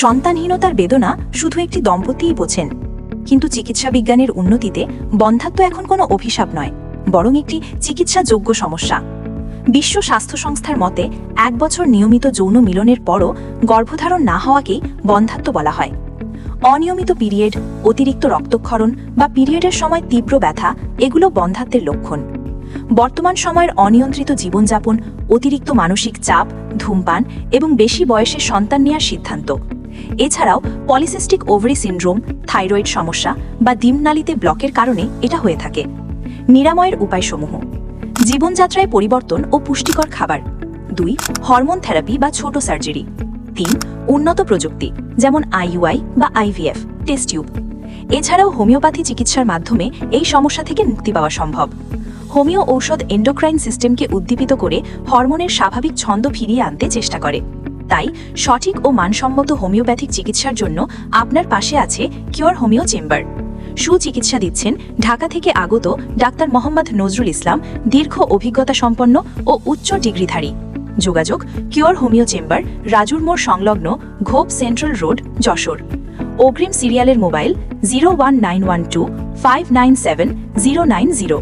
সন্তানহীনতার বেদনা শুধু একটি দম্পতিই বোঝেন। কিন্তু চিকিৎসা বিজ্ঞানের উন্নতিতে বন্ধাত্ব এখন কোনো অভিশাপ নয়, বরং একটি চিকিৎসাযোগ্য সমস্যা। বিশ্ব স্বাস্থ্য সংস্থার মতে, এক বছর নিয়মিত যৌন মিলনের পরও গর্ভধারণ না হওয়াকেই বন্ধাত্ব বলা হয়। অনিয়মিত পিরিয়ড, অতিরিক্ত রক্তক্ষরণ বা পিরিয়ডের সময় তীব্র ব্যথা, এগুলো বন্ধাত্বের লক্ষণ। বর্তমান সময়ের অনিয়ন্ত্রিত জীবনযাপন, অতিরিক্ত মানসিক চাপ, ধূমপান এবং বেশি বয়সে সন্তান নেওয়ার সিদ্ধান্ত। এছাড়াও পলিসিস্টিক ওভারি সিন্ড্রোম, থাইরয়েড সমস্যা বা ডিমনালিতে ব্লকের কারণে এটা হয়ে থাকে। নিরাময়ের উপায়সমূহ। জীবনযাত্রায় পরিবর্তন ও পুষ্টিকর খাবার। দুই, হরমোন থেরাপি বা ছোট সার্জারি। তিন, উন্নত প্রযুক্তি, যেমন আইইউআই বা আইভিএফ টেস্ট টিউব। এছাড়াও হোমিওপ্যাথি চিকিৎসার মাধ্যমে এই সমস্যা থেকে মুক্তি পাওয়া সম্ভব। হোমিও ঔষধ এন্ডোক্রাইন সিস্টেমকে উদ্দীপিত করে হরমোনের স্বাভাবিক ছন্দ ফিরিয়ে আনতে চেষ্টা করে। তাই সঠিক ও মানসম্মত হোমিওপ্যাথিক চিকিৎসার জন্য আপনার পাশে আছে কিওর হোমিও চেম্বার। সুচিকিৎসা দিচ্ছেন ঢাকা থেকে আগত ডাক্তার মোহাম্মদ নজরুল ইসলাম, দীর্ঘ অভিজ্ঞতা সম্পন্ন ও উচ্চ ডিগ্রিধারী। যোগাযোগ কিওর হোমিও চেম্বার, রাজুর মোড় সংলগ্ন ঘোপ সেন্ট্রাল রোড, যশোর। অগ্রিম সিরিয়ালের mobile zero one nine one two five nine seven zero nine zero.